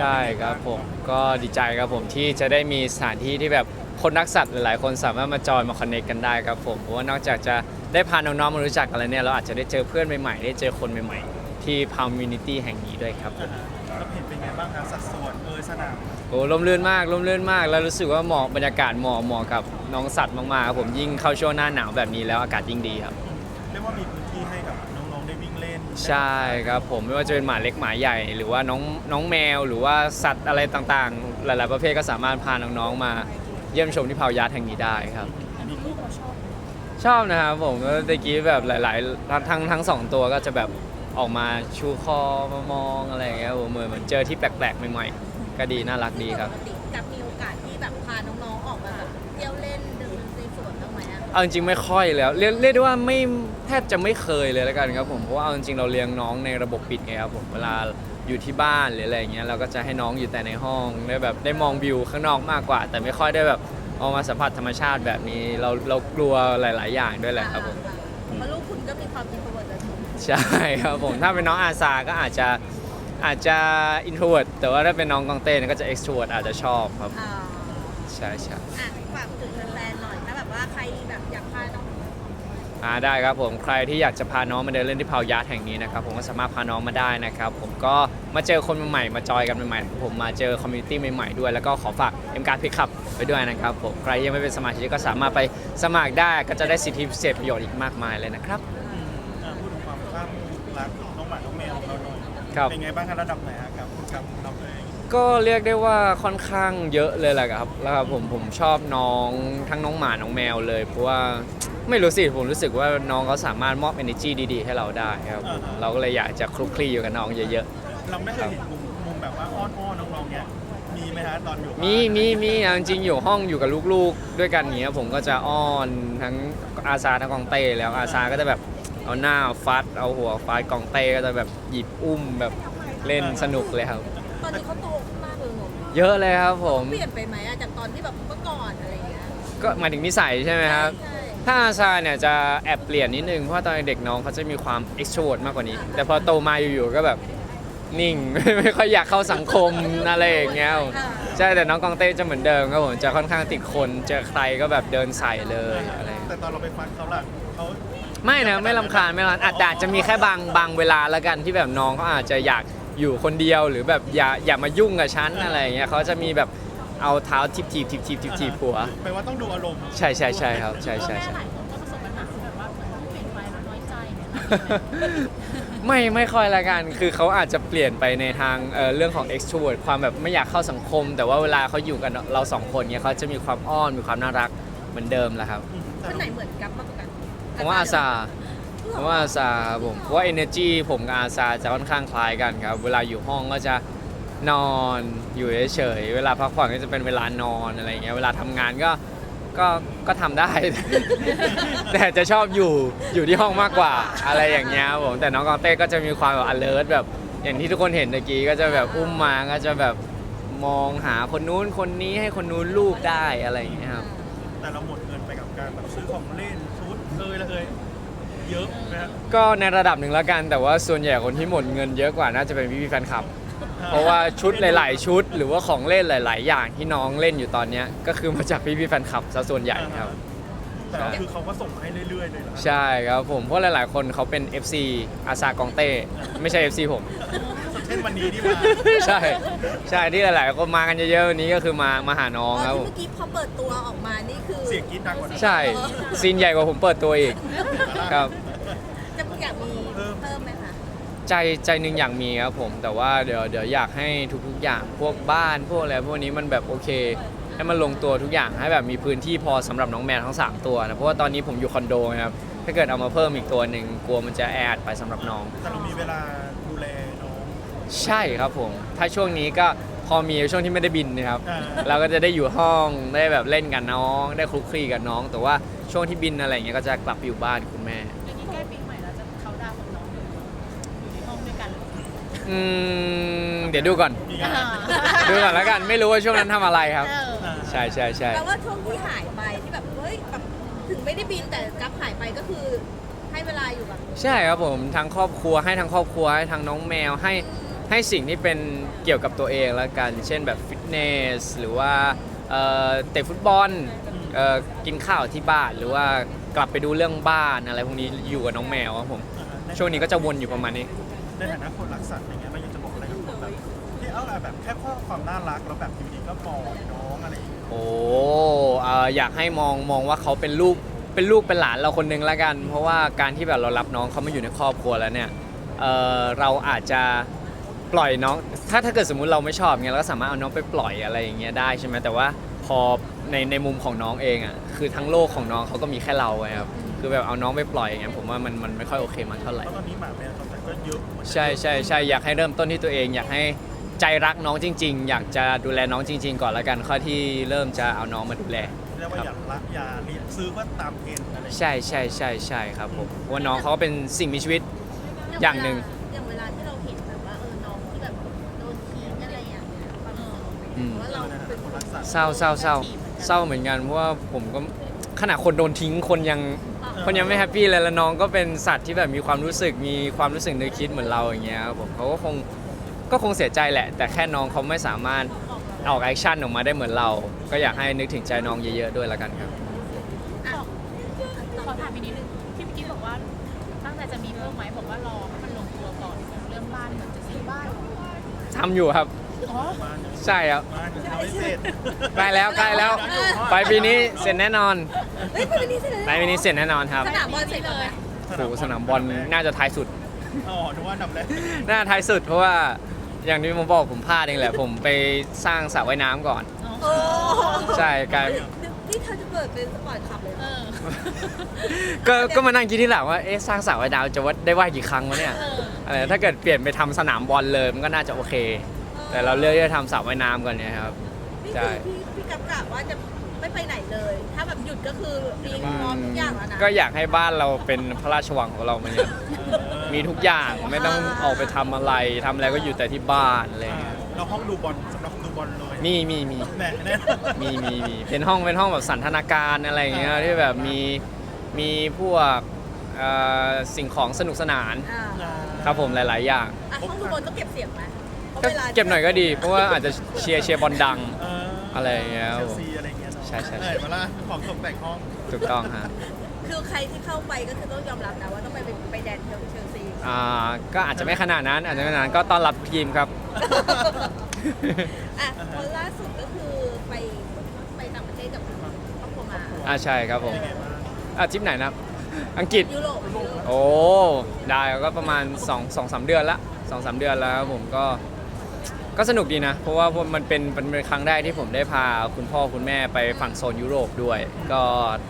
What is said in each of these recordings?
ใช่ครับผมก็ดีใจครับผมที่จะได้มีสถานที่ที่แบบคนรักสัตว์หลายๆ คนสามารถมาจอยมาคอนเนคกันได้ครับผมเพราะว่านอกจากจะได้พาน้องๆมารู้จักกันแล้วเนี่ยเราอาจจะได้เจอเพื่อนใหม่ๆ ได้เจอคนใหม่ๆ ที่พาวมินิตี้แห่งนี้ด้วยครับผมอ่าฮะแล้วเห็นเป็นไงบ้างคะสัดส่วนเอยสนามโอ้ลมลื่นมากลมลื่นมาก แล้วรู้สึกว่าเหมาะบรรยากาศเหมาะเหมาะกับน้องสัตว์มากๆครับผมยิ่งเข้าช่วงหน้าหนาวแบบนี้แล้วอากาศยิ่งดีครับ เรียกว่ามี ใช่ครับผมไม่ว่าจะเป็นหมาเล็กหมาใหญ่ หรือว่าน้องน้องแมวหรือว่าสัตว์อะไรต่างๆ หลายๆประเภทก็สามารถพาน้องๆมาเยี่ยมชมที่เผายัดแห่งนี้ได้ครับมีลูกชอบนะครับผมก็ตะกี้แบบหลายๆทั้งทั้งสองตัวก็จะแบบออกมาชูคอมามองอะไรอย่างเงี้ยผมเหมือนเหมือนเจอที่แปลกๆใหม่ๆก็ดีน่ารักดีครับ ปกติ เอาจริงๆไม่ค่อยแล้วเรียกเรียกได้ว่าไม่แทบจะไม่เคยเลยแล้วกันครับผมเพราะว่าเอาจริงๆเราเลี้ยงน้องในระบบปิดไงครับผมเวลาอยู่ที่บ้านหรืออะไรอย่างเงี้ยเราก็จะให้น้องอยู่แต่ในห้องได้แบบได้มองวิวข้างนอกมากกว่า แต่ไม่ค่อยได้แบบออกมาสัมผัสธรรมชาติแบบนี้ เราเรากลัวหลาย ๆ อย่างด้วยแหละครับผมเพราะลูกคุณก็มีความอินโทรเวิร์ตเลยถูกใช่ครับผมถ้าเป็นน้องอาซาก็อาจจะอาจจะ introvert แต่ว่าถ้าเป็นน้องกองเต้เนี่ยก็จะ extrovert อาจจะชอบครับอ่าใช่ใช่ อ่าได้ครับผมใครที่อยากจะพาน้องมาเดินเล่นที่เผายาร์ดแห่งนี้นะครับผมก็สามารถพาน้องมาได้นะครับผมก็มาเจอคนใหม่ๆมาจอยกันใหม่ๆผมมาเจอคอมมูนิตี้ใหม่ๆด้วยแล้วก็ขอฝาก M การพิคับไปด้วยนะครับผมใครยังไม่เป็นสมาชิกก็สามารถไปสมัครได้ก็จะได้สิทธิพิเศษประโยชน์อีกมากมายเลยนะครับ อ่าพูดถึงความภาพรักน้องหมาน้องแมวของเราหน่อยครับ เป็นไงบ้างคะระดับไหนอะครับคุณกับเราเองก็เรียกได้ว่าค่อนข้างเยอะเลยแหละครับแล้วครับผมผมชอบน้องทั้งน้องหมาน้องแมวเลย เพราะว่า ไม่รู้สิผมรู้สึกว่าน้องเขาสามารถมอบ energy ดีๆ ให้เราได้ครับผมเราก็เลยอยากจะคลุกคลีอยู่กับน้องเยอะเราไม่เคยเห็นมุมมุมแบบว่าอ้อนๆน้องๆเนี้ยมีไหมฮะตอนอยู่ๆบ้านมีมีมีเอาจริงๆอยู่ห้องอยู่กับลูกๆ ด้วยกันอย่างเงี้ยผมก็จะอ้อนทั้งอาซาทั้งกองเต้แล้วอาซาก็จะแบบเอาหน้าฟัดเอาหัวฟัดกองเต้ก็จะแบบหยิบอุ้มแบบเล่นสนุกเลยครับ ตอนนี้เขาโตขึ้นมากเลยหนูเยอะเลยครับผม เปลี่ยนไปไหมอะจากตอนที่แบบเมื่อก่อนอะไรอย่างเงี้ย ก็หมายถึงนิสัยใช่ไหมครับ ใช่ ถ้าอาซาเนี่ยจะแอบเปลี่ยนนิดนึง เพราะว่าตอนเด็กน้องเขาจะมีความ extrovert มากกว่านี้ แต่พอโตมาอยู่ๆก็แบบนิ่ง ไม่ค่อยอยากเข้าสังคมอะไรอย่างเงี้ยอ่าใช่แต่น้องกองเต้จะเหมือนเดิมครับผมจะค่อนข้างติดคนเจอใครก็แบบเดินใส่เลยอะไร แต่ตอนเราไปฟันเขาล่ะเขาไม่นะไม่ลำคาญไม่ลำคาญอาจอาจจะมีแค่บางบางเวลาแล้วกันที่แบบน้องเขาอาจจะอยากอยู่คนเดียวหรือแบบอย่าอย่ามายุ่งกับฉันอะไรอย่างเงี้ยเขาจะมีแบบ เอาเท้าทิบทิบทิบทิบทิบทิบหัว แปลว่าต้องดูอารมณ์ใช่ใช่ใช่ครับใช่ใช่แม่ใช่ หลายคนก็ประสบปัญหาที่แบบว่าเหมือนต้องเปลี่ยนไปแล้วน้อยใจเนี่ยไม่ไม่ค่อยละกัน คือเขาอาจจะเปลี่ยนไปในทางเอ่อเรื่องของ extrovert ความแบบไม่อยากเข้าสังคม แต่ว่าเวลาเขาอยู่กันเราสองคนเนี่ยเขาจะมีความอ้อนมีความน่ารักเหมือนเดิมแหละครับแต่คนเราไหนเหมือนกับมากกว่ากันผมว่าอาซาผมว่าอาซาครับผมเพราะว่า energy ผมกับอาซาจะค่อนข้างคล้ายกันครับ เวลาอยู่ห้องก็จะ นอนอยู่เฉยๆเวลาพักผ่อนก็จะเป็นเวลานอนอะไรอย่างเงี้ยเวลาทำงานก็ก็ก็ทำได้ แต่จะชอบอยู่อยู่ที่ห้องมากกว่าอะไรอย่างเงี้ยครับผมแต่น้องกองเต้ก็จะมีความแบบ alert แบบ อย่างที่ทุกคนเห็นเมื่อกี้ก็จะแบบอุ้มมาก็จะแบบมองหาคนนู้นคนนี้ให้คนนู้นลูกได้อะไรอย่างเงี้ยครับ แต่เราหมดเงินไปกับการแบบซื้อของเล่นชุดเอยละเอยเยอะนะฮะก็ในระดับหนึ่งแล้วกันแต่ว่าส่วนใหญ่คนที่หมดเงินเยอะกว่าน่าจะเป็นพี่ๆแฟนคลับ เพราะว่าชุดหลาย ๆ ชุด หรือว่าของเล่นหลาย ๆ อย่างที่น้องเล่นอยู่ตอนเนี้ยก็คือมาจากพี่ๆแฟนคลับซะส่วนใหญ่ครับ แต่ว่าคือเขาก็ส่งมาให้เรื่อยๆเลยเหรอใช่ครับผมเพราะหลาย ๆ คนเขาเป็น FC อาซากองเต้ไม่ใช่ FC ผม เช่นวันนี้ที่มาใช่ใช่ที่หลาย ๆ คนมากันเยอะๆวันนี้ก็คือมามาหาน้องตอนครับผที่มเมื่อกี้พอเปิดตัวออกมานี่คือ เสียงกรี๊ดดังกว่านั้นใช่ซีนใหญ่กว่าผมเปิดตัวอีกครับ จะอยากมีเพิ่มไหมคะ ใจใจหนึ่งอยากมีครับผม แต่ว่าเดี๋ยวเดี๋ยวอยากให้ทุกๆ อย่างพวกบ้านพวกอะไรพวกนี้มันแบบโอเค ให้มันลงตัวทุกอย่างให้แบบมีพื้นที่พอสำหรับน้องแมวทั้ง 3 ตัวนะเพราะว่าตอนนี้ผมอยู่คอนโดนะครับถ้าเกิดเอามาเพิ่มอีกตัวหนึ่งกลัวมันจะแออัดไปสำหรับน้องแต่เรามีเวลาดูแลน้องใช่ครับผม ถ้าช่วงนี้ก็พอมีช่วงที่ไม่ได้บินนะครับอ่าเราก็จะได้อยู่ห้องได้แบบเล่นกับน้อง ได้คลุกคลีกับน้อง แต่ว่าช่วงที่บินอะไรอย่างเงี้ยก็จะกลับไปอยู่บ้านคุณแม่ อืมเดี๋ยวดูก่อนมีงานดูก่อนแล้วกัน ไม่รู้ว่าช่วงนั้นทำอะไรครับ เอออ่าใช่ใช่ใช่แปลว่าช่วงที่หายไปที่แบบเฮ้ยแบบถึงไม่ได้บินแต่กลับหายไปก็คือให้ให้เวลาอยู่กับใช่ครับผมทั้งครอบครัวให้ทั้งครอบครัวให้ทั้งน้องแมวให้ให้สิ่งที่เป็นเกี่ยวกับตัวเองแล้วกัน เช่นแบบฟิตเนสหรือว่าเอ่อเตะฟุตบอลเอ่อกินข้าวที่บ้านหรือว่ากลับไปดูเรื่องบ้านอะไรพวกนี้อยู่กับน้องแมวครับผมช่วงนี้ก็จะวนอยู่ประมาณนี้ ในฐานะคนรักสัตว์อย่างเงี้ย แบบแค่ข้อความน่ารักแล้วแบบอยู่ดีก็ปล่อยน้องอะไรอย่างเงี้ยโอ้เอ่ออยากให้มองมองว่าเขาเป็นลูกเป็นลูกเป็นหลานเราคนหนึงละกัน เพราะว่าการที่แบบเรารับน้องเขามาอยู่ในครอบครัวแล้วเนี่ยเอ่อเราอาจจะปล่อยน้อง ถ้าถ้าเกิดสมมุติเราไม่ชอบเงี้ยเราก็สามารถเอาน้องไปปล่อยอะไรอย่างเงี้ยได้ใช่ไหมแต่ว่าพอในในมุมของน้องเองอะคือทั้งโลกของน้องเขาก็มีแค่เราไงครับคือแบบเอาน้องไปปล่อยอย่างเงี้ยผมว่ามันมันไม่ค่อยโอเคมากเท่าไหร่เพราะตอนนี้หมาแมวตอนนั้นก็เยอะเหมือนกันใช่ใช่ใช่อยากให้เริ่มต้นที่ตัวเอง อยากให้ ใจรักน้องจริง ๆ อยากจะดูแลน้องจริง ๆ ก่อนละกันค่อยที่เริ่มจะเอาน้องมาดูแล เรียกว่าอย่าละอย่าเรียนซื้อว่าตามเทรนด์อะไรอย่างเงี้ยใช่ใช่ใช่ใช่ครับผมเพราะว่าน้องเขาก็เป็นสิ่งมีชีวิต อย่างหนึ่ง อย่างเวลาที่เราเห็นแบบว่าเออน้องที่แบบโดนทิ้งอะไรอย่างเงี้ยความรู้สึกเป็นอืไงมเพราะว่าเราเป็นคนรักสัตว์เศร้าเศร้าเศร้าเศร้าเหมือนกันเพราะว่าผมก็ขนาดคนโดนทิ้งคนยังคนยังไม่แฮปปี้เลยแล้วน้องก็เป็นสัตว์ที่แบบมีความรู้สึกมีความรู้สึกนึกคิดเหมือนเราอย่างเงี้ยครับผมเขาก็คง ก็คงเสียใจแหละ แต่แค่น้องเขาไม่สามารถออกแอคชั่นออกมาได้เหมือนเรา ก็อยากให้นึกถึงใจน้องเยอะๆด้วยละกันครับ อะขอถามอีกนิดนึงที่เมื่อกี้บอกว่าตั้งใจจะมีเพิ่มไหมบอกว่ารอให้มันลงตัวก่อนเรื่องบ้านเหมือนจะซื้อบ้านทำอยู่ครับ อ๋อมาใช่ครับมาจะทำให้เสร็จใกล้แล้วใกล้แล้วไปปีนี้เสร็จแน่นอนเฮ้ยปีนี้เสร็จแล้วไปปีนี้เสร็จแน่นอนครับสนามบอลเสร็จแล้วไหม โอ้โหสนามบอลน่าจะท้ายสุด อ๋อถือว่าอันดับแรก น่าท้ายสุดเพราะว่า อย่างที่ผมบอกผมพลาดเองแหละ ผมไปสร้างสระว่ายน้ำก่อน โอ้ใช่กลายนี่เธอจะเปิดเป็นสปอร์ตคลับเลยเอเหรออก็ก็มานั่งคิดที่หลังว่าเอ๊ะสร้างสระว่ายน้ำจะว่าได้ว่ายกี่ครั้งวะเนี่ยเอออะไรถ้าเกิดเปลี่ยนไปทำสนามบอลเลยมันก็น่าจะโอเค แต่เราเลือกที่จะทำสระว่ายน้ำก่อนเนี่ยครับ นี่ใช่ คือพี่พี่กับกะว่าจะ ไม่ไปไหนเลย ถ้าแบบหยุดก็คือมีพร้อมทุกอย่างแล้วนะก็อยากให้บ้านเราเป็นพระราชวังของเราเหมือนกันมีทุกอย่างไม่ต้องออกไปทำอะไรทำอะไรก็อยู่แต่ที่บ้านอะไรอย่างเงี้ยเราห้องดูบอลสำหรับดูบอลเลยมีมีมีแน่แน่มีมีมีเป็นห้องเป็นห้องแบบสันทนาการอะไรอย่างเงี้ยที่แบบมีมีพวกเอ่อสิ่งของสนุกสนานอ่าครับผมหลาย ๆ อย่าง อะห้องดูบอลต้องเก็บเสียงไหมพราะก็วลา เก็บหน่อยก็ดี เพราะว่าอาจจะเชียร์เชียร์บอลดังเอออะไรอย่างเงี้ยเชลซีอะไรอ ใช่ใช่ใช่เออเวลาของตกแต่งห้องถูกต้องฮะคือใครที่เข้าไปก็คือต้องยอมรับนะว่าต้องไปเป็นไปแดนเชลเชลซีอ่าก็อาจจะไม่ขนาดนั้นอาจจะไม่ขนาดนั้นก็ต้อนรับทีมครับ อะคนล่าสุดก็คือไปไปต่างประเทศกับครอบครัวมาอ่าใช่ครับผมเป็นไงบ้างอ่าทริปไหนนะครับ อังกฤษ ยุโรปยุโรปโอ้ ได้ก็ประมาณ2องสองสามเดือนละสองสามเดือนแล้วครับผมก็ ก็สนุกดีนะ เพราะว่ามันเป็นมันเป็นครั้งแรกที่ผมได้พาคุณพ่อคุณแม่ไปฝั่งโซนยุโรปด้วย ก็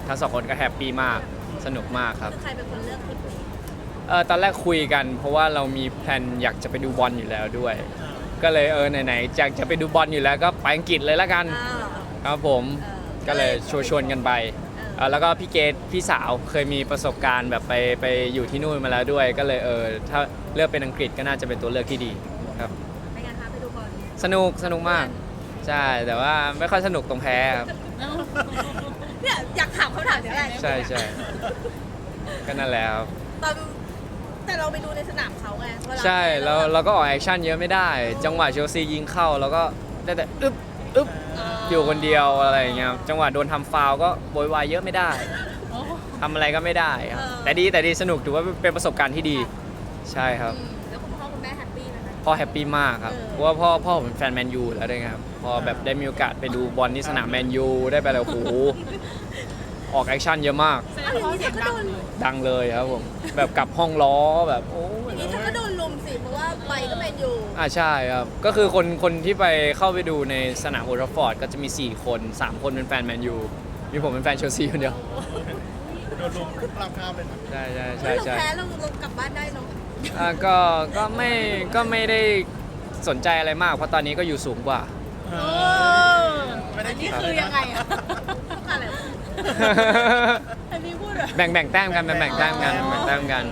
ทั้งสองคนก็แฮปปี้มาก สนุกมากครับคือใครเป็นคนเลือกทริปนี้เออตอนแรกคุยกัน เพราะว่าเรามีแพลนอยากจะไปดูบอลอยู่แล้วด้วยเออก็เลยเออไหนๆอยากจะไปดูบอลอยู่แล้วก็ไปอังกฤษเลยละกันอ่าครับผมเออก็เลยชวนชวนๆกันไปเออเอ่อแล้วก็พี่เกดพี่สาวเคยมีประสบการณ์แบบไปไปอยู่ที่นู่นมาแล้วด้วย ก็เลยเออถ้าเลือกเป็นอังกฤษก็น่าจะเป็นตัวเลือกที่ดีครับ สนุกสนุกมาก ใช่ แต่ว่าไม่ค่อยสนุกตรงแพ้ครับ เนี่ยอยากถามคำถามนี้แหละใช่ใช่ก็นั่นแหละครับ ตอนแต่เราไปดูในสนามเขาไงวลาใช่เราเราก็ออกแอคชั่นเยอะไม่ได้ จังหวะเชลซียิงเข้าแล้วก็ได้แต่อึ๊บอึ๊บอยู่คนเดียวอะไรอย่างเงี้ยจังหวะโดนทำฟาวล์ก็โวยวายเยอะไม่ได้โอ้ ทำอะไรก็ไม่ได้ครับแต่ดีแต่ดีสนุกถือว่าเป็นประสบการณ์ที่ดี ใช่ครับ อืม พ่อแฮปปี้มากครับเออเพราะว่าพ่อพ่อผมเป็นแฟนแมนยูแล้วด้วยไงครับพอแบบได้มีโอกาสไปดูบอลที่สนามแมนยูได้ไปแล้วโอ้โหออกแอคชั่นเยอะมาก แสดงว่าเสียงดังเลยดังเลยครับผมแบบกลับห้องล้อแบบโอ้ยอย่างนี้เธอก็โดนลุมสิ เพราะว่าไปก็แมนยูอ่าใช่ครับ ก็คือคนคนที่ไปเข้าไปดูในสนามโอลด์แทัฟฟอร์ดก็จะมี 4 คน 3 คนเป็นแฟนแมนยูมีผมเป็นแฟนเชลซีคนเดียว โดนลงปลามข้ามเลยนะ ใช่ใช่ไม่ใช่เราใช่แพ้เราเรากลับบ้านได้เนาะ อ่าก็ก็ไม่ก็ไม่ได้สนใจอะไรมาก เพราะตอนนี้ก็อยู่สูงกว่า เอเอออไม่ได้อันคินี้ดคือยังไงอะต้องการอะไรวะอันนี้พูดเหรอแบ่งแบ่งแต้มกันแบ่งแบ่งแต้มกันแบ่งแต้มกัน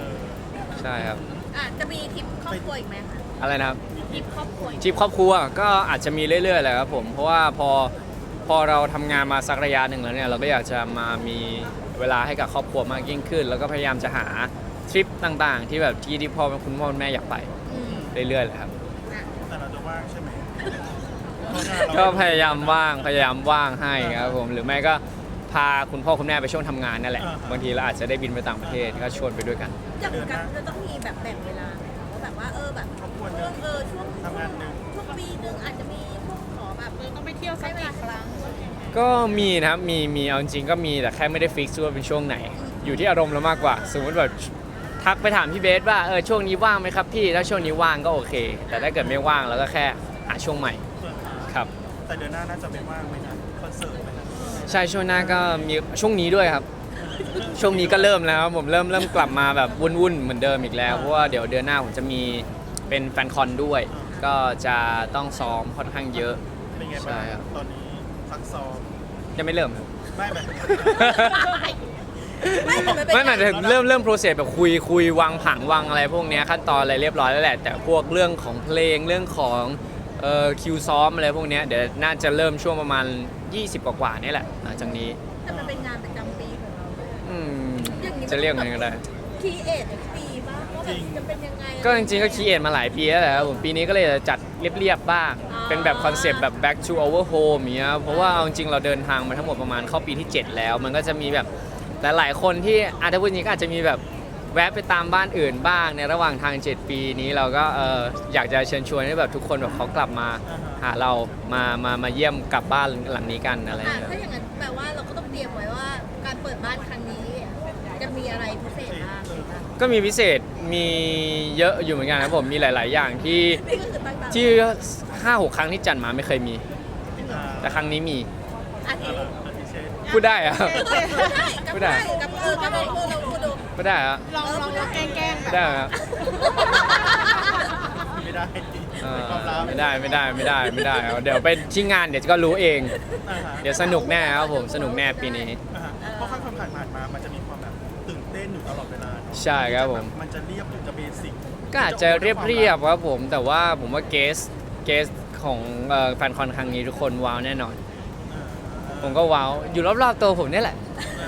ใช่ครับ อะจะมีทริปครอบครัวอีกไหมคะอะไรนะครับ ทริปครอบครัวทริปครอบครัวก็อาจจะมีเรื่อยๆแหละครับผมเพราะว่าพอพอเราทำงานมาสักระยะหนึ่งแล้วเนี่ยเราก็อยากจะมามีเวลาให้กับครอบครัวมากยิ่งขึ้น แล้วก็พยายามจะหา ทริปต่างๆ ที่แบบที่ที่พ่อคุณพ่อคุณแม่อยากไปอืมเรื่อยๆเลยครับอะแต่เราจะว่างใช่ไหมก็พยายามว่างพยายามว่างให้ครับผมหรือไม่ก็พาคุณพ่อคุณแม่ไปช่วงทำงานนั่นแหละบางทีเราอาจจะได้บินไปต่างประเทศก็ชวนไปด้วยกัน อย่างกันจะต้องมีแบบแบ่งเวลาไหมคะว่าแบบว่าเออแบบครอบครัวหช่นึ่วงงเออช่วงทำงานหนึ่ง ช่วงปีหนึ่งอาจจะมีช่วงขอแบบเออต้องไปเที่ยวสักกี่ครั้งก็มีนะครับมีมีเอาจริงๆก็มีแต่แค่ไม่ได้ฟิกซ์ว่าเป็นช่วงไหน อยู่ที่อารมณ์เรามากกว่า สมมติแบบ ทักไปถามพี่เบสว่าเออช่วงนี้ว่างไหมครับพี่ถ้าช่วงนี้ว่างก็โอเค แต่ถ้าเกิดไม่ว่างเราก็แค่หาช่วงใหม่ครับ แต่เดือนหน้าน่าจะไม่ว่างไหมครับคอนเสิร์ตไหมครับใช่ช่วงหน้าก็มีช่วงนี้ด้วยครับ ช่วงนี้ก็เริ่มแล้วครับผมเริ่มเริ่มกลับมาแบบวุ่นๆเหมือนเดิมอีกแล้วเพราะว่าเดี๋ยวเดือนหน้าผมจะมีเป็นแฟนคอนด้วย ก็จะต้องซ้อมค่อนข้างเยอะ เป็นไงใช่บ้างครับตอนนี้ซักซ้อมยังไม่เริ่มครับ ไม่แบบ ไม่แต่มันเป็นไม่หมายถึงเริ่มเริ่มโปรเซสแบบคุยคุยวางผังวางอะไรพวกเนี้ยขั้นตอนอะไรเรียบร้อยแล้วแหละ แต่พวกเรื่องของเพลงเรื่องของเอ่อคิวซ้อมอะไรพวกเนี้ยเดี๋ยวน่าจะเริ่มช่วงประมาณ 20 กว่าๆนี่แหละหลังจากนี้แต่มันเป็นงานประจำปีของเราเลยอืมอย่างนี้จะเรียกไงก็ได้ คีเอทปีบ้างว่าแบบจะเป็นยังไงก็จริงๆก็คีเอทมาหลายปีแล้วแหละครับผมปีนี้ก็เลยจะจัดเรียบๆบ้างอ๋อเป็นแบบคอนเซปต์แบบ back to our home อย่างเงี้ยเพราะว่าเอาจริงๆเราเดินทางมาทั้งหมดประมาณเข้าปีที่ 7 แล้ว มันก็จะมีแบบ หลายๆคนที่อาจจะพูดอย่างนี้ก็อาจจะมีแบบแวะไปตามบ้านอื่นบ้างในระหว่างทาง 7 ปีนี้เราก็เอออยากจะเชิญชวนให้แบบทุกคนแบบเขากลับมาหาเรามามามาเยี่ยมกลับบ้านหลังนี้กันอะไรออะย่างเงี้ย ถ้าอย่างนั้นแปลว่าเราก็ต้องเตรียมไว้ว่าการเปิดบ้านครั้งนี้ จะมีอะไรพิเศษบ้างก็มีพิเศษมีเยอะอยู่เหมือนกันนะครับผมมีหลาย ๆ อย่างที่นี่ก็คือตั้งใจที่ห้าหกครั้งที่จัดมาไม่เคยมีอ่าแต่ครั้งนี้มีอาทิอ่าตย์อาทิเช่น พูดได้อะพูดได้กับเออกับเราพูดเราพูดดูพูดได้อะลองลองลองแกล้งๆพูแบดบได้อะไม่ได้เอเป็นอความลับไม่ได้ไม่ได้ไม่ได้ไม่ได้เอาเดี๋ยวไปที่งานเดี๋ยวก็รู้เอง อ่าฮะเดี๋ยวสนุกแน่ครับผมสนุกแน่ปีนี้ อ่าฮะเพราะข้างผ่านผ่านๆมา มันจะมีความแบบตื่นเต้นอยู่ตลอดเวลาเนอะใช่ครับผม มันจะเรียบหรือจะเบสิกก็อาจจะเรียบเรียบๆครับผมแต่ว่าผมว่าเกสเกสของเอ่อแฟนคอนครั้งนี้ทุกคนว้าวแน่นอน ผมก็ว้าวอยู่รอบๆตัวผมนี่แหละ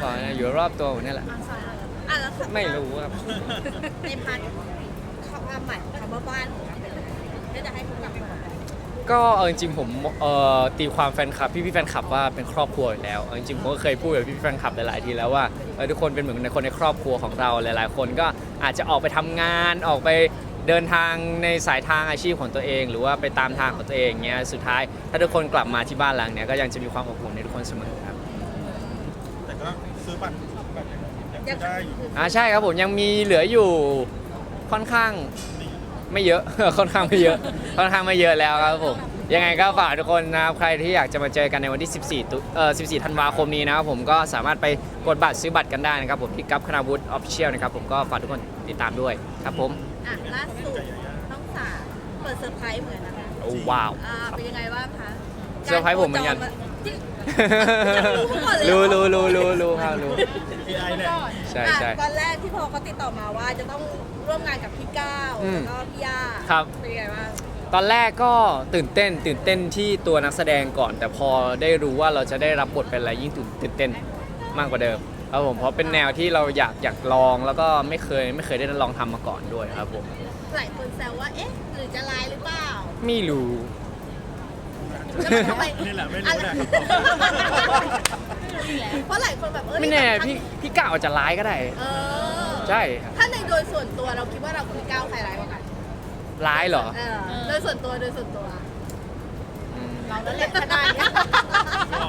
ว้าวนะอยู่รอบๆตัวผมนี่แหละ อะแล้วไม่รู้ครับ ในพาร์ทความหมายของคำว่าบ้านของเราเป็นอะไรก็จะให้ทุกกลับมาก็เอาจริงๆผมเอ่อตีความแฟนคลับพี่พี่ๆแฟนคลับว่าเป็นครอบครัวอยู่แล้วเอาจริงๆผมก็เคยพูดกับพี่พี่ๆแฟนคลับหลายๆทีแล้วว่าเออทุกคนเป็นเหมือนในคนในครอบครัวของเราหลาย ๆ คนก็อาจจะออกไปทำงานออกไป เดินทางในสายทางอาชีพของตัวเอง หรือว่าไปตามทางของตัวเองเงี้ยสุดท้าย ถ้าทุกคนกลับมาที่บ้านหลังเนี้ยก็ยังจะมีความอบอุ่นในทุกคนเสมอครับแต่ก็ซื้อบัตรแบบยังได้อยู่อ่าใช่ครับผมยังมีเหลืออยู่ค่อนข้างไม่เยอะ ค่อนข้างไม่เยอะ ค่อนข้างไม่เยอะแล้วครับผมยังไงก็ฝากทุกคนนะครับใครที่อยากจะมาเจอกันในวันที่ 14ตุเอ่อ14 ธันวาคมนี้นะครับผมก็สามารถไปกดบัตรซื้อบัตรกันได้นะครับผมที่กัฟคณาวุฒิออฟฟิเชียลนะครับผมก็ฝากทุกคนติดตามด้วยครับผม อะล่าสุดต้องสามเปิดเซอร์ไพรส์เหมือนนะคะโอ้ว้าว อ่าเป็นยังไงบ้างคะเซอร์ไพรส์ผมเหมือนกันจริงก่อนเลยเหรรู้อรู้รู้รู้รู้ครับรู้ AI เนี่ยใช่อะใช่ ตอนแรกที่พอเขาติดต่อมาว่าจะต้องร่วมงานกับพี่ก้าวอืมแล้วก็พี่ย่าครับ เป็นยังไงบ้างตอนแรกก็ตื่นเต้น ตื่นเต้นที่ตัวนักแสดงก่อน แต่พอได้รู้ว่าเราจะได้รับบทเป็นอะไรยิ่งตื่นตื่นเต้นมากกว่าเดิม ครับผมเพราะเป็นแนวที่เราอยากอยากลองแล้วก็ไม่เคยไม่เคยได้ลองทำมาก่อนด้วยครับผมหลายคนแซวว่า เอ๊ะ หรือจะไลน์หรือเปล่าไม่รู้ แล้วมันทำไมนี่แหละไม่รู้แหละ เพราะหลายคนแบบเออไม่แน่บบพี่พี่ก้าวอาจจะร้ายก็ได้ เออใช่ครับถ้าในโดยส่วนตัวเราคิดว่าเราคือก้าวใครร้ายกว่ากันร้ายเหรอ เออโดยส่วนตัวโดยส่วนตัวม เราแล้วแหละทนายเนี่ย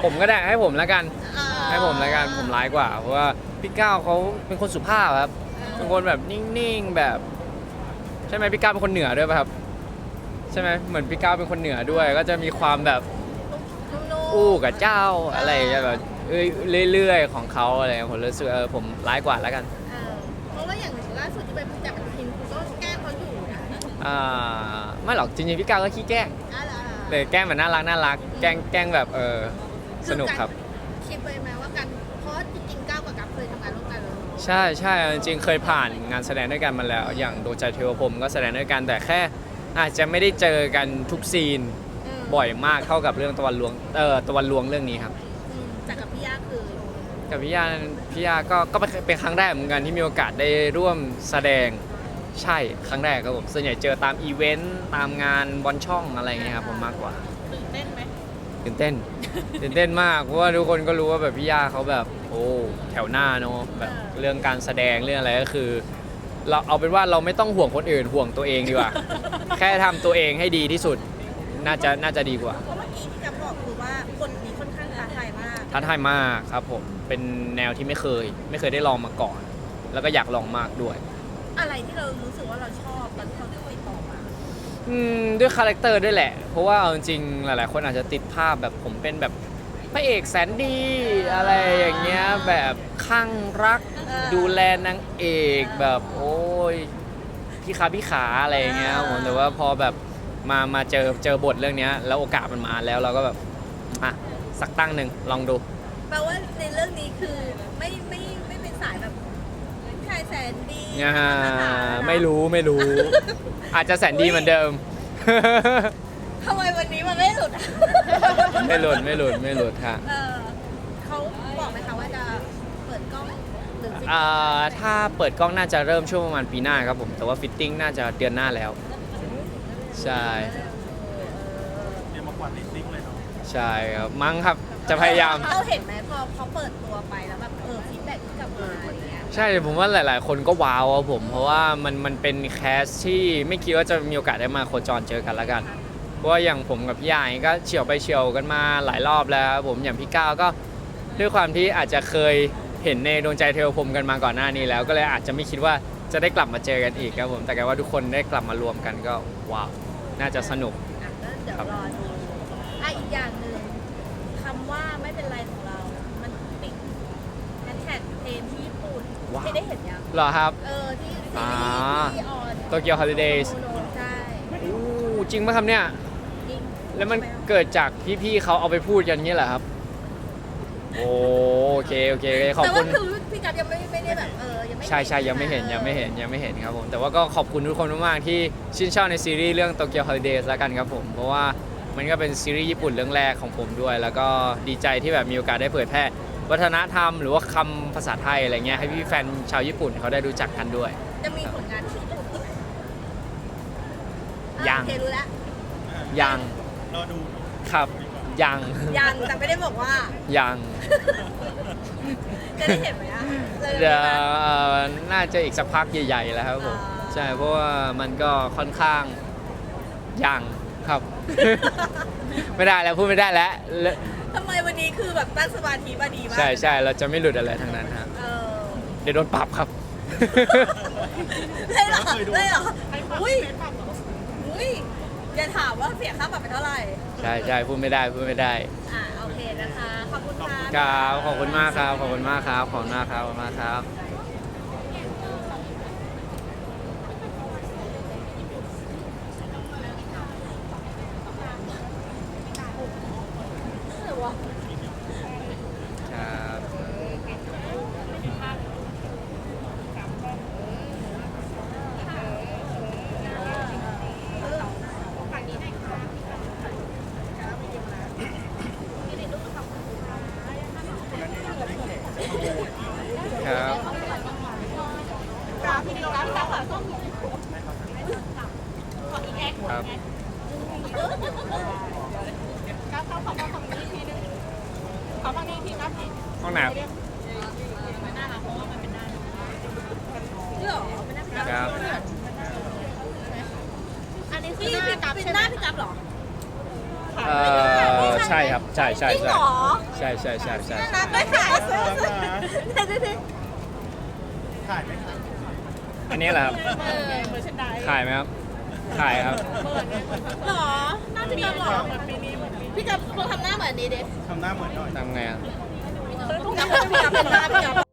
ผมก็ได้ให้ผมแล้วกันเออให้ผมแล้วกันผมร้ายกว่า เพราะว่าพี่ก้าวเขาเป็นคนสุภาพครับเป็นคนแบบนิ่งๆแบบ ใช่ไหมพี่ก้าวเป็นคนเหนือด้วยป่ะครับ ใช่ไหมเหมือนพี่ก้าวเป็นคนเหนือด้วย ก็จะมีความแบบนุ่มๆ อู้กับเจ้าอะไรอย่างเงี้ยแบบเอ้ยเรื่อยๆของเขาอะไรเงี้ยผมรู้สึกเออผมร้ายกว่าแล้วกันเออเพราะว่าอย่างล่าสุดที่ไปพูดจากปฏิทินคุณก็แกล้งเขาอยู่นะอ่าไม่หรอกจริงๆพี่ก้าวก็ขี้แกล้ง อะไร แต่แกล้งแบบน่ารักน่ารักแกล้งแกล้งแบบเออสนุกครับคิดไปไหมว่ากันเพราะจริงๆก้าวกับกัฟเคยทำงานร่วมกันเลยใช่ใช่จริงๆเคยผ่านงานแสดงด้วยกันมาแล้ว อย่างดวงใจเทวพรหมก็แสดงด้วยกันแต่แค่อาจจะไม่ได้เจอกันทุกซีนมบ่อยมากเท่ากับเรื่องตะวันลวงเออตะวันลวงเรื่องนี้ครับ อืมจากกับพี่ย่าคือกับพี่ยาพี่ยาก็ก็เป็นเป็นครั้งแรกเหมือนกันที่มีโอกาสได้ร่วมแสดง ใช่ครั้งแรกครับผมส่วนใหญ่เจอตามอีเวนต์ตามงานบอลช่องอะไรอย่างเงี้ยครับผมมากกว่าตื่นเต้นไหมตื่นเต้น ตื่นเต้นมากเพราะว่าทุกคนก็รู้ว่าแบบพี่ย่าเขาแบบโอ้แถวหน้าเนอะแบบเรื่องการแสดงเรื่องอะไรก็คือ เราเอาเป็นว่าเราไม่ต้องห่วงคนอื่นห่วงตัวเองดีกว่า แค่ทำตัวเองให้ดีที่สุดน่าจะน่าจะดีกว่าเพราะเมื่อกี้ที่จะบอกคือว่าคนนี้ค่อนข้างท้าทายมากท้าทายมากครับผมเป็นแนวที่ไม่เคย ไม่เคยได้ลองมาก่อน แล้วก็อยากลองมากด้วย อะไรที่เรารู้สึกว่าเราชอบตอนที่เราได้ไปต่อมาอืมด้วยคาแรคเตอร์ด้วยแหละ เพราะว่าเอาจริงๆหลาย ๆ คนอาจจะติดภาพแบบผมเป็นแบบพระเอกแสนดีอะไรอย่างเงี้ยแบบข้างรักเออดูแลนางเอกแบบโอ้ยพี่ขาพี่ขาอะไรอย่างเงี้ยครับผมแต่ว่าพอแบบมามาเจอเจอบทเรื่องเนี้ย แล้วโอกาสมันมาแล้วเราก็แบบอะสักตั้งหนึ่งลองดู แปลว่าในเรื่องนี้คือไม่ไม่ไม่เป็นสายแบบชาย แสนดีอ่าไม่รู้ไม่รู้ อาจจะแสนดีเหมือนเดิม ทำไมวันนี้มันไม่หลุดอะไม่หลุดไม่หลุดไม่หลุดฮะเออเขาบอกไหมคะว่าจะเปิดกล้องหรือฟิตอ่าถ้าเปิดกล้องน่าจะเริ่มช่วงประมาณปีหน้าครับผม แต่ว่าฟิตติ้งน่าจะเดือนหน้าแล้ว ใช่ เดี๋ยวมากวาดลิสติ้งเลยเนาะใช่ครับมั้งครับจะพยายามเราเห็นไหมพอเขาเปิดตัวไปแล้วแบบเออฟีดแบ็กที่กลับมาอะไรเงี้ย ใช่ผมว่าหลาย ๆ คนก็ว้าวครับผมเพราะว่ามันมันเป็นแคสที่ไม่คิดว่าจะมีโอกาสได้มาโคจรเจอกันแล้วกันเพราะว่าอย่างผมกับพี่ยายก็เฉียวไปเฉียวกันมาหลายรอบแล้วครับผมอย่างพี่ก้าวก็ด้วยความที่อาจจะเคยเห็นในดวงใจเทวพรหมกันมาก่อนหน้านี้แล้ว ก็เลยอาจจะไม่คิดว่าจะได้กลับมาเจอกันอีกครับผมแต่แกว่าทุกคนได้กลับมารวมกันก็ว้าวน่าจะสนุก อะก็เดี๋ยวครับรอดูอะอีกอย่างหนึ่งคำว่าไม่เป็นไรของเรา มันติดแฮชแท็กเพลงที่ญี่ปุ่น ว้าวไม่ได้เห็นยัง เหรอครับ เออ ที่ซีอ่ารีส์ที่ออน Tokyo Holidays โนโนใช่อู้จริงไหมครับเนี่ย จริงแล้วมันเกิดจากพี่ๆเขาเอาไปพูดกันอย่างนี้เหรอครับโอโอเคโอเคขอบแต่คุว่าณ คือพี่กัฟยังไม่ไม่ได้แบบเออยังไม่ใช่ใช่ยังไม่เห็นยังไม่เห็นยังไม่เห็นครับผมแต่ว่าก็ขอบคุณทุกคนมากๆที่ชื่นชอบในซีรีส์เรื่อง Tokyo Holidays แล้วกันครับผม เพราะว่ามันก็เป็นซีรีส์ญี่ปุ่นเรื่องแรกของผมด้วย แล้วก็ดีใจที่แบบมีโอกาสได้เผยแพร่ วัฒนธรรม หรือว่าคำภาษาไทยอะไรเงี้ยให้พี่แฟนชาวญี่ปุ่นเขาได้รู้จักกันด้วย จะมีผลงานที่ญี่ปุ่นอีกไหมยัง โอเครู้แล้วยังรอดูครับยังยังแต่ไม่ได้บอกว่า ยังจะได้เห็นไหมอะเลยเดี๋ยวเอ่อน่าจะอีกสักพักใหญ่ๆแล้วครับผมอ่าใช่เพราะว่ามันก็ค่อนข้างยังครับ ไม่ได้แล้วพูดไม่ได้แล้วเลอะ ทำไมวันนี้คือแบบตั้งสมาธิมาดีมากใช่ใช่เราจะไม่หลุดอะไรทั้งนั้นครับเออเดี๋ยวโดนปรับครับ เลยเหรอเลยเหรออุ้ยอุ้ยอย่าถามว่าเสียค่าปรับไปเท่าไหร่ ใช่ใช่พูดไม่ได้พูดไม่ได้อ่าโอเคนะคะ ขอบคุณค่ะ ครับขอบคุณมากครับขอบคุณมากครับขอบคุณมากครับขอบคุณมากครับครับ ครับ ครับพี่ดีครับครับขออีกแอค ครับ ครับครับขอฝั่งนี้ทีนึงขอฝั่งนี้ทีครับพี่ ห้องน้ มันน่ารักเพราะว่ามันเป็นหน้า นี่เหรอเป็นห น้าพี่กัำครับอันนี้คือพี่หน้าพี่กับเป็นใช่หไหมน้าพี่กัฟเหรอเอ่อใช่ครับใช่ใช่จริงใช่เหรอใช่ใช่ใช่ใช่น่ารักไม่ขายซื้อซื้อเดี๋ยวเดี๋ยวเดี๋ยวถ่ายไหมคะอันนี้แหละครับเออเมอร์ชันไดขายไหมครับขายครับเปิดเลยหรอหน้าพี่กัฟเหรอเหมือนปีนี้เหมือนปีพี่กัฟลองทำหน้าเหมือนนี้ดิทำหน้าเหมือนหน่อยทำไงอะ พี่กัฟเป็นพี่กัฟ